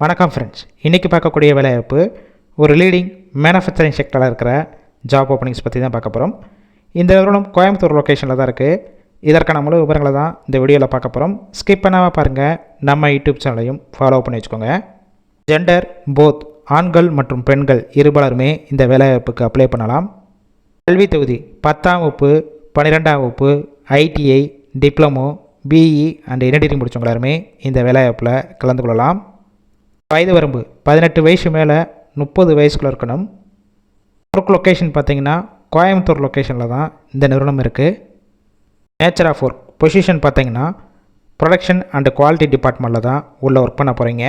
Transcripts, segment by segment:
வணக்கம் ஃப்ரெண்ட்ஸ் இன்றைக்கி பார்க்கக்கூடிய வேலைவாய்ப்பு ஒரு லீடிங் மேனுஃபேக்சரிங் செக்டரில் இருக்கிற ஜாப் ஓப்பனிங்ஸ் பற்றி தான் பார்க்க போகிறோம் இந்த நிறுவனம் கோயம்புத்தூர் லொக்கேஷனில் தான் இருக்குது இதற்கான முழு விவரங்களை தான் இந்த வீடியோவில் பார்க்க போகிறோம் ஸ்கிப் பண்ணாமல் பாருங்கள் நம்ம யூடியூப் சேனலையும் ஃபாலோ பண்ணி வச்சுக்கோங்க. ஜெண்டர் போத் ஆண்கள் மற்றும் பெண்கள் இருபலருமே இந்த வேலைவாய்ப்புக்கு அப்ளை பண்ணலாம். கல்வி தொகுதி பத்தாம் வகுப்பு பன்னிரெண்டாம் வகுப்பு ITI diploma BE and engineering முடித்தவங்க எல்லாருமே இந்த வேலைவாய்ப்பில் கலந்து கொள்ளலாம். வயது வரம்பு பதினெட்டு வயசு மேலே முப்பது வயசுக்குள்ள இருக்கணும். ஒர்க் லொக்கேஷன் பார்த்தீங்கன்னா கோயம்புத்தூர் லொக்கேஷனில் தான் இந்த நிறுவனம் இருக்குது நேச்சர் ஆஃப் ஒர்க் பொசிஷன் பார்த்தீங்கன்னா ப்ரொடக்ஷன் அண்டு குவாலிட்டி டிபார்ட்மெண்ட்டில் தான் உள்ளே ஒர்க் பண்ண போகிறீங்க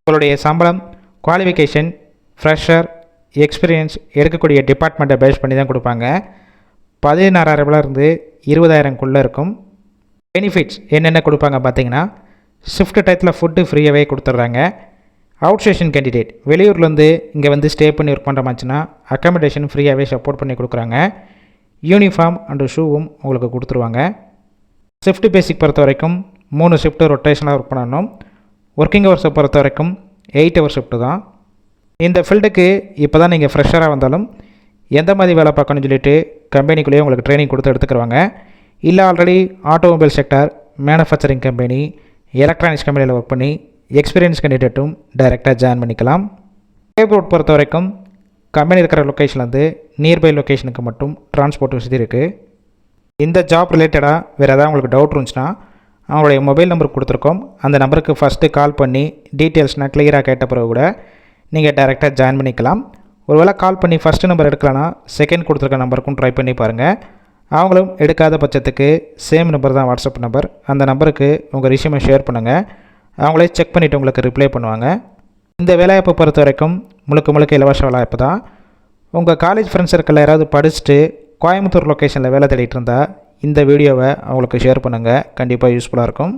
உங்களுடைய சம்பளம் குவாலிஃபிகேஷன் ஃப்ரெஷர் எக்ஸ்பீரியன்ஸ் எடுக்கக்கூடிய டிபார்ட்மெண்ட்டை பேஸ் பண்ணி தான் கொடுப்பாங்க. பதினாறாயிரரூபாயிலிருந்து இருபதாயிரம்குள்ளே இருக்கும். பெனிஃபிட்ஸ் என்னென்ன கொடுப்பாங்க பார்த்தீங்கன்னா ஷிஃப்ட் டயத்தில் ஃபுட்டு ஃப்ரீயாகவே கொடுத்துட்றாங்க. அவுட் ஸ்டேஷன் கேண்டிடேட் வெளியூர்லேருந்து இங்கே வந்து ஸ்டே பண்ணி ஒர்க் பண்ணுற மாதிரிச்சுன்னா அக்காமடேஷன் ஃப்ரீயாகவே சப்போர்ட் பண்ணி கொடுக்குறாங்க. யூனிஃபார்ம் அண்டு ஷூவும் உங்களுக்கு கொடுத்துருவாங்க. ஷிஃப்ட் பேசிக் பொறுத்த வரைக்கும் மூணு ஷிஃப்ட்டு ரொட்டேஷனாக ஒர்க் பண்ணணும். ஒர்க்கிங் ஹவர்ஸை பொறுத்த வரைக்கும் எயிட் ஹவர் ஷிஃப்ட்டு தான். இந்த ஃபீல்டுக்கு இப்போ தான் நீங்கள் ஃப்ரெஷராக வந்தாலும் எந்த மாதிரி வேலை பார்க்கணும்னு சொல்லிட்டு கம்பெனிக்குள்ளேயே உங்களுக்கு ட்ரைனிங் கொடுத்து எடுத்துக்கிடுவாங்க இல்லை already automobile sector manufacturing company electronics கம்பெனியில் ஒர்க் பண்ணி எக்ஸ்பீரியன்ஸ் கேண்டிடேட்டும் டைரெக்டாக ஜாயின் பண்ணிக்கலாம். ஏர்போர்ட் பொறுத்த வரைக்கும் கம்பெனி இருக்கிற லொக்கேஷன்லேருந்து நியர்பை லொக்கேஷனுக்கு மட்டும் டிரான்ஸ்போர்ட் வசதி இருக்குது இந்த ஜாப் ரிலேட்டடாக வேறு ஏதாவது உங்களுக்கு டவுட் இருந்துச்சுன்னா அவங்களுடைய மொபைல் நம்பர் கொடுத்துருக்கோம். அந்த நம்பருக்கு ஃபஸ்ட்டு கால் பண்ணி டீட்டெயில்ஸ்னால் கிளியராக கேட்ட பிறகு கூட நீங்கள் டைரெக்டாக ஜாயின் பண்ணிக்கலாம். ஒருவேளை கால் பண்ணி ஃபஸ்ட்டு நம்பர் எடுக்கலனா செகண்ட் கொடுத்துருக்க நம்பருக்கும் ட்ரை பண்ணி பாருங்கள் அவங்களும் எடுக்காத பட்சத்துக்கு சேம் நம்பர் தான் வாட்ஸ்அப் நம்பர் அந்த நம்பருக்கு உங்கள் ரிஷ்யூமை ஷேர் பண்ணுங்கள் அவங்களே செக் பண்ணிவிட்டு உங்களுக்கு ரிப்ளை பண்ணுவாங்க. இந்த வேலைவாய்ப்பை பொறுத்த வரைக்கும் முழுக்க முழுக்க இலவச வேலைவாய்ப்பு தான். உங்கள் காலேஜ் ஃப்ரெண்ட்ஸ் சர்க்கிளில் யாராவது படிச்சுட்டு கோயம்புத்தூர் லொக்கேஷனில் வேலை தேடிட்டு இருந்தால் இந்த வீடியோவை அவங்களுக்கு ஷேர் பண்ணுங்கள் கண்டிப்பாக யூஸ்ஃபுல்லாக இருக்கும்.